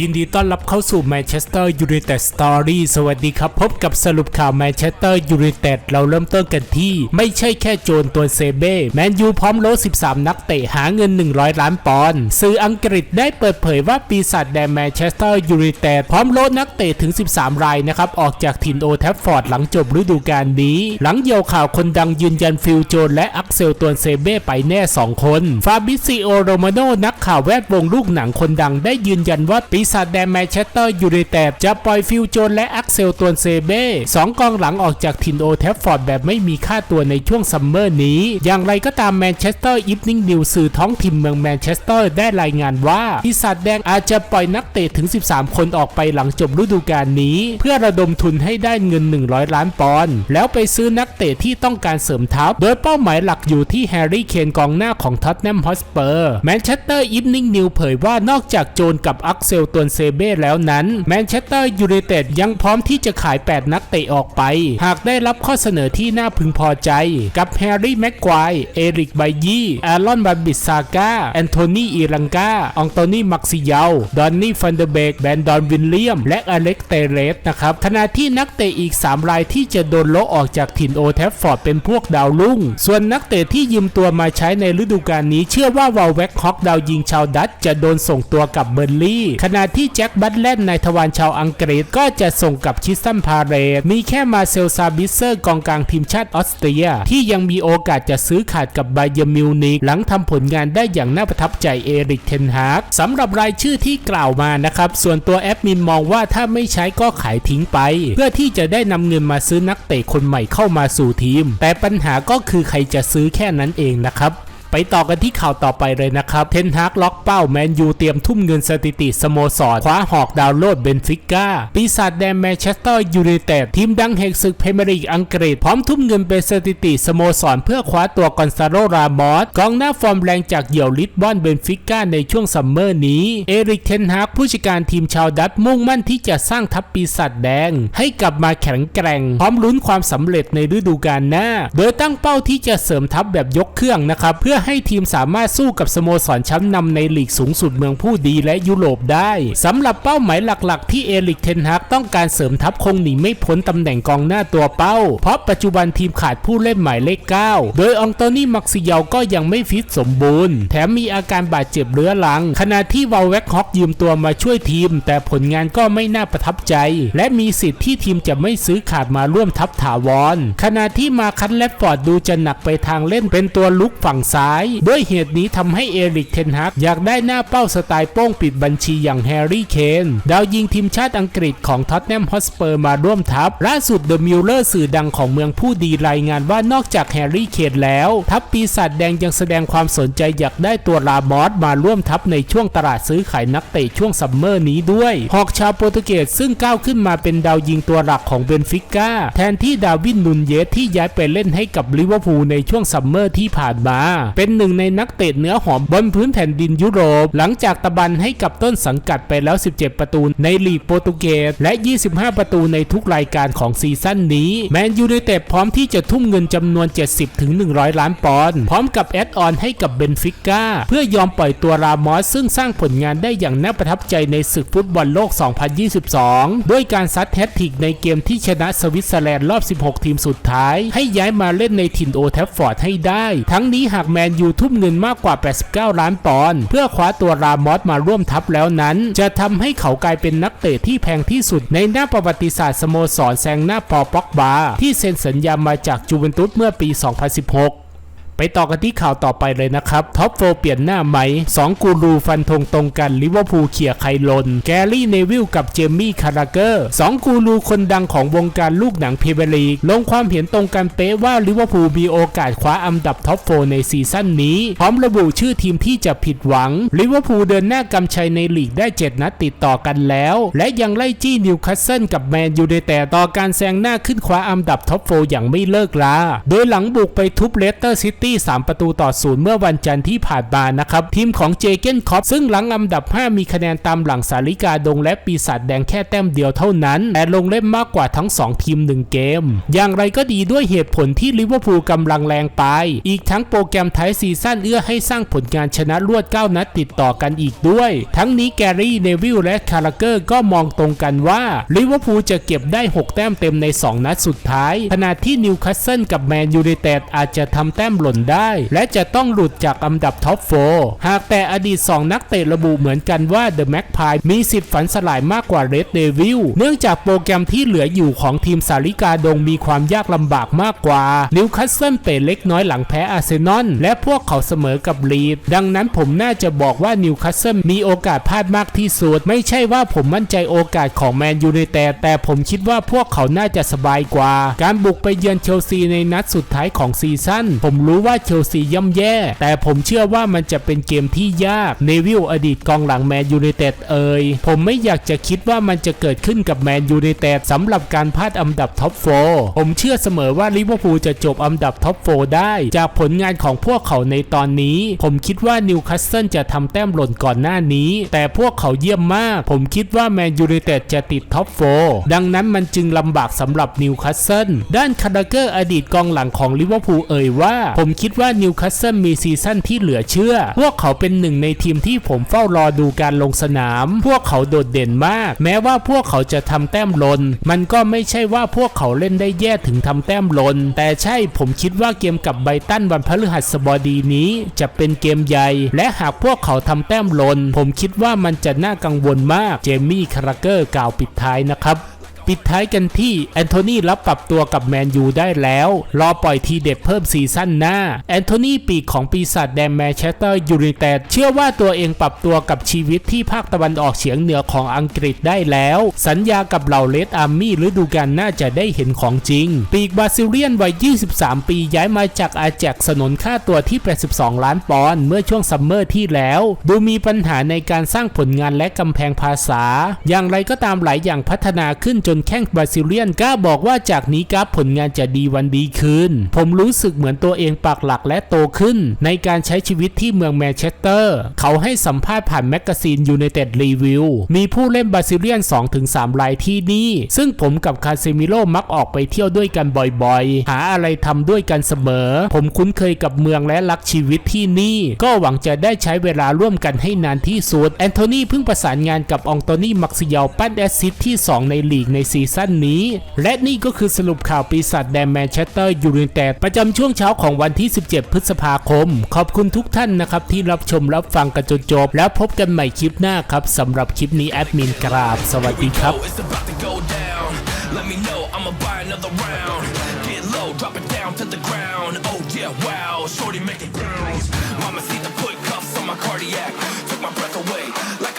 ยินดีต้อนรับเข้าสู่แมนเชสเตอร์ยูไนเต็ดสตอรี่สวัสดีครับ พบกับสรุปข่าวแมนเชสเตอร์ยูไนเต็ดเราเริ่มต้นกันที่ ไม่ใช่แค่โจรตัวเซเบ้แมนยูพร้อมโลด13 นักเตะหาเงิน 100 ล้านปอนด์สื่ออังกฤษได้เปิดเผยว่าปีศาจแดงแมนเชสเตอร์ยูไนเต็ดพร้อมโลดนักเตะถึง 13 รายนะครับ ออกจากถิ่นโอแทฟฟอร์ดหลังจบฤดูกาลนี้ หลังเยี่ยวข่าวคนดังยืนยันฟิลโจนและอักเซลตัวเซเบ้ไปแน่ 2 คน ฟาบิซิโอโรมาโนนักข่าวแวดวงลูกหนังคนดังได้ยืนยันว่าปีศาจแดงแมนเชสเตอร์ยูไนเต็ดจะปล่อยฟิลโจนและอักเซลตัวเซเบ้สองกองหลังออกจากถิ่นโอแทฟฟอร์ดแบบไม่มีค่าตัวในช่วงซัมเมอร์นี้ อย่างไรก็ตามแมนเชสเตอร์อีฟนิ่งนิวสื่อท้องถิ่นเมืองแมนเชสเตอร์ได้รายงานว่าปีศาจแดงอาจจะปล่อยนักเตะถึง 13 คนออกไปหลังจบฤดูกาลนี้ เพื่อระดมทุนให้ได้เงิน 100 ล้านปอนด์แล้วไปซื้อนักเตะที่ต้องการเสริมทัพ โดยเป้าหมายหลักอยู่ที่แฮร์รี่เคนกองหน้าของท็อตแนมฮอสเปอร์แมนเชสเตอร์อีฟนิ่งนิวเผยว่านอกจากโจนกับอักเซลตวนเซเบ้แล้วนั้นแมนเชสเตอร์ยูไนเต็ดยังพร้อมที่จะขาย 8 นักเตะออกไป หากได้รับข้อเสนอที่น่าพึงพอใจ กับแฮร์รี่แม็กควายเอริกไบยี่แอรอนบันบิสซาก้าแอนโทนีอีรังกาองโตนีมักซิเยาดอนนี่ฟันเดเบกแบนดอนวินเลียม และอเล็กเตเรสนะครับขณะที่นักเตะอีก 3 รายที่จะโดนโละออกจากถิ่นโอแทฟฟอร์ดเป็นพวกดาวรุ่ง ส่วนนักเตะที่ยืมตัวมาใช้ในฤดูกาลนี้ เชื่อว่าวอลแว็กฮอกดาวยิงชาวดัตจะโดนส่งตัวกับเบอร์ลี่ขณะที่แจ็คบัตแลนในทวารชาวอังกฤษก็จะส่งกับชิสตันพาเรตมีแค่มาเซลซาบิเซอร์กองกลางทีมชาติออสเตรีย ที่ยังมีโอกาสจะซื้อขาดกับไบเยมิวนิกหลังทำผลงานได้อย่างน่าประทับใจเอริกเทนฮากสำหรับรายชื่อที่กล่าวมานะครับ ส่วนตัวแอดมินมองว่าถ้าไม่ใช้ก็ขายทิ้งไป เพื่อที่จะได้นำเงินมาซื้อนักเตะคนใหม่เข้ามาสู่ทีม แต่ปัญหาก็คือใครจะซื้อแค่นั้นเองนะครับ ไปต่อกันที่ข่าวต่อไปเลยนะครับ เทนฮากล็อกเป้าแมนยูเตรียมทุ่มเงินสถิติสโมสรคว้าหอกดาวโลดเบนฟิก้า ปีศาจแดงแมนเชสเตอร์ยูไนเต็ดทีมดังแห่งศึกเพรเมียร์ลีกอังกฤษ พร้อมทุ่มเงินเป็นสถิติสโมสรเพื่อคว้าตัวกอนซาโลรามอสกองหน้าฟอร์มแรงจากเหยี่ยวลิสบอนเบนฟิก้าในช่วงซัมเมอร์นี้ เอริกเทนฮากผู้จัดการทีมชาวดัตมุ่งมั่นที่จะสร้างทัพปีศาจแดง ให้กลับมาแข็งแกร่ง พร้อมลุ้นความสำเร็จในฤดูกาลหน้า โดยตั้งเป้าที่จะเสริมทัพแบบยกเครื่องนะครับเพื่อให้ทีมสามารถสู้กับสโมสรชั้นนำในลีกสูงสุดเมืองผู้ดีและยุโรปได้สำหรับเป้าหมายหลักๆ ที่เอริกเทนฮากต้องการเสริมทัพคงหนีไม่พ้นตำแหน่งกองหน้าตัวเป้า เพราะปัจจุบันทีมขาดผู้เล่นหมายเลข 9 โดยองโตนี่มักซิเยาก็ยังไม่ฟิตสมบูรณ์ แถมมีอาการบาดเจ็บเรื้อรัง ขณะที่วาลแวกฮอกยืมตัวมาช่วยทีม แต่ผลงานก็ไม่น่าประทับใจ และมีสิทธิ์ที่ทีมจะไม่ซื้อขาดมาร่วมทัพถาวร ขณะที่มาคันและฟอร์ดดูจะหนักไปทางเล่นเป็นตัวลุกฝั่งซ้ายด้วยเหตุนี้ทำให้เอริกเทนฮักอยากได้หน้าเป้าสไตล์โป้งปิดบัญชีอย่างแฮร์รี่เคนดาวยิงทีมชาติอังกฤษของท็อตแนมฮอสเปอร์มาร่วมทัพล่าสุดเดอะมิลเลอร์สื่อดังของเมืองผู้ดีรายงานว่านอกจากแฮร์รี่เคนแล้ว ทัพปีศาจแดงยังแสดงความสนใจอยากได้ตัวลามอสมาร่วมทัพในช่วงตลาดซื้อขายนักเตะช่วงซัมเมอร์นี้ด้วยหอกชาวโปรตุเกสซึ่งก้าวขึ้นมาเป็นดาวยิงตัวหลักของเบนฟิก้าแทนที่ดาวินนุนเยสที่ย้ายไปเล่นให้กับลิเวอร์พูลในช่วงซัมเมอร์ที่ผ่านมาเป็นหนึ่งในนักเตะเนื้อหอมบนพื้นแผ่นดินยุโรป หลังจากตะบันให้กับต้นสังกัดไปแล้ว 17 ประตูในลีกโปรตุเกสและ 25 ประตูในทุกรายการของซีซั่นนี้ แมนยูไนเต็ดพร้อมที่จะทุ่มเงินจำนวน 70ถึง100 ล้านปอนด์พร้อมกับแอดออนให้กับเบนฟิก้าเพื่อยอมปล่อยตัวรามอสซึ่งสร้างผลงานได้อย่างน่าประทับใจในศึกฟุตบอลโลก 2022 ด้วยการซัดแฮตทริกในเกมที่ชนะสวิตเซอร์แลนด์รอบ 16 ทีมสุดท้าย ให้ย้ายมาเล่นในถิ่นโอแทฟฟอร์ดให้ได้ ทั้งนี้หากแมนยูทุ่มเงินมากกว่า 89 ล้านปอนด์เพื่อคว้าตัวรามอสมาร่วมทัพแล้วนั้น จะทำให้เขากลายเป็นนักเตะที่แพงที่สุดในหน้าประวัติศาสตร์สโมสรแซงหน้าปอป็อกบาที่เซ็นสัญญามาจากจูเวนตุสเมื่อปี 2016 ไปต่อกันที่ข่าวต่อไปเลยนะครับท็อปโฟเปลี่ยนหน้าไหมสองกูรูฟันธงตรงกันลิเวอร์พูลเขี่ยใครลน แกรี่เนวิลกับเจมี่คาราเกอร์สองกูรูคนดังของวงการลูกหนังพรีเมียร์ลีกลงความเห็นตรงกันเป๊ะว่าลิเวอร์พูลมีโอกาสคว้าอันดับท็อปโฟในซีซั่นนี้ พร้อมระบุชื่อทีมที่จะผิดหวังลิเวอร์พูลเดินหน้ากำชัยในลีกได้ 7 นัดติดต่อกันแล้ว และยังไล่จี้นิวคาสเซิลกับแมนยูไนเต็ดต่อการแซงหน้าขึ้นคว้าอันดับท็อปโฟอย่างไม่เลิกลาโดยหลังบุกไปทุบเลสเตอร์ซิตี้ตี้ 3 ประตูต่อศูนย์เมื่อวันจันทร์ที่ผ่านมานะครับ ทีมของเจเกนคอปซึ่งหลังอันดับ 5 มีคะแนนตามหลังสาริกาดงและปีศาจแดงแค่แต้มเดียวเท่านั้น แต่ลงเล่นมากกว่าทั้ง 2 ทีม 1 เกม อย่างไรก็ดีด้วยเหตุผลที่ลิเวอร์พูลกำลังแรงไป อีกทั้งโปรแกรมท้ายซีซั่นเอื้อให้สร้างผลงานชนะรวด 9 นัดติดต่อกันอีกด้วย ทั้งนี้แกรี่เนวิลและคาราเกอร์ก็มองตรงกันว่าลิเวอร์พูลจะเก็บได้ 6 แต้มเต็มใน 2 นัดสุดท้ายขณะที่นิวคาสเซิลกับแมนยูไนเต็ดอาจจะทำแต้มหล่นได้ และจะต้องหลุดจากอันดับท็อปโฟหากแต่อดีต 2 นักเตะระบุเหมือนกันว่าเดอะแม็กพายมีสิทธิ์ฝันสลายมากกว่าเรดเดวิลเนื่องจากโปรแกรมที่เหลืออยู่ของทีมสาริกาดงมีความยากลำบากมากกว่านิวคาสเซิลเตะเล็กน้อยหลังแพ้อาร์เซนอลและพวกเขาเสมอกับลีดดังนั้นผมน่าจะบอกว่านิวคาสเซิลมีโอกาสพลาดมากที่สุด ไม่ใช่ว่าผมมั่นใจโอกาสของแมนยูไนเต็ดแต่ผมคิดว่าพวกเขาน่าจะสบายกว่า การบุกไปเยือนเชลซีในนัดสุดท้ายของซีซั่นผมรู้ว่าเชลซีย่ำแย่ แต่ผมเชื่อว่ามันจะเป็นเกมที่ยากเนวิลอดีตกองหลังแมนยูไนเต็ดเอ่ยผมไม่อยากจะคิดว่ามันจะเกิดขึ้นกับแมนยูไนเต็ดสำหรับการพลาดอันดับท็อปโฟผมเชื่อเสมอว่าลิเวอร์พูลจะจบอันดับท็อปโฟได้ จากผลงานของพวกเขาในตอนนี้ ผมคิดว่านิวคาสเซิลจะทำแต้มหล่นก่อนหน้านี้ แต่พวกเขาเยี่ยมมาก ผมคิดว่าแมนยูไนเต็ดจะติดท็อปโฟดังนั้นมันจึงลำบากสำหรับนิวคาสเซิลด้านคาราเกอร์อดีตกองหลังของลิเวอร์พูลเอ่ยว่า ผมคิดว่านิวคาสเซิลมีซีซั่นที่เหลือเชื่อ พวกเขาเป็นหนึ่งในทีมที่ผมเฝ้ารอดูการลงสนาม พวกเขาโดดเด่นมาก แม้ว่าพวกเขาจะทำแต้มลน มันก็ไม่ใช่ว่าพวกเขาเล่นได้แย่ถึงทำแต้มลน แต่ใช่ผมคิดว่าเกมกับไบตันวันพฤหัสบดีนี้จะเป็นเกมใหญ่ และหากพวกเขาทำแต้มลน ผมคิดว่ามันจะน่ากังวลมาก เจมี่คาราเกอร์กล่าวปิดท้ายนะครับ ปิดท้ายกันที่แอนโทนีรับปรับตัวกับแมนยูได้แล้ว รอปล่อยทีเด็ดเพิ่มซีซั่นหน้า แอนโทนีปีกของปีศาจแดงแมนเชสเตอร์ยูไนเต็ดเชื่อว่าตัวเองปรับตัวกับชีวิตที่ภาคตะวันออกเฉียงเหนือของอังกฤษได้แล้ว สัญญากับเหล่าเลดอาร์มี่ฤดูกาลน่าจะได้เห็นของจริง ปีกบราซิเลียนวัย 23 ปีย้ายมาจากอาแจกสนนค่าตัวที่ 82 ล้านปอนด์เมื่อช่วงซัมเมอร์ที่แล้ว ดูมีปัญหาในการสร้างผลงานและกำแพงภาษา อย่างไรก็ตามหลายอย่างพัฒนาขึ้นจนแข้งบราซิเลียนกล้าบอกว่าจากนี้กราฟผลงานจะดีวันดีคืน ผมรู้สึกเหมือนตัวเองปักหลักและโตขึ้น ในการใช้ชีวิตที่เมืองแมนเชสเตอร์ เขาให้สัมภาษณ์ผ่านแมกกาซีนยูไนเต็ดรีวิวมีผู้เล่นบราซิเลียน 2-3 รายที่นี่ ซึ่งผมกับคาเซมิโลมักออกไปเที่ยวด้วยกันบ่อยๆ หาอะไรทำด้วยกันเสมอ ผมคุ้นเคยกับเมืองและรักชีวิตที่นี่ ก็หวังจะได้ใช้เวลาร่วมกันให้นานที่สุด แอนโทนีเพิ่งประสานงานกับองโตนี่มักซิยาลปั้นแอสซิสต์ที่ 2 ในลีกในซีซั่นนี้ และนี่ก็คือสรุปข่าวปีศาจแดงแมนเชสเตอร์ยูไนเต็ดประจำช่วงเช้าของวันที่ 17 พฤษภาคม ขอบคุณทุกท่านนะครับ ที่รับชมรับฟังกันจนจบ แล้วพบกันใหม่คลิปหน้าครับสำหรับคลิปนี้แอดมินกราบ สวัสดีครับ Let me know, I'ma buy another round. Get low, drop it down to the ground. Oh yeah, wow, shorty make it bounce. Mama see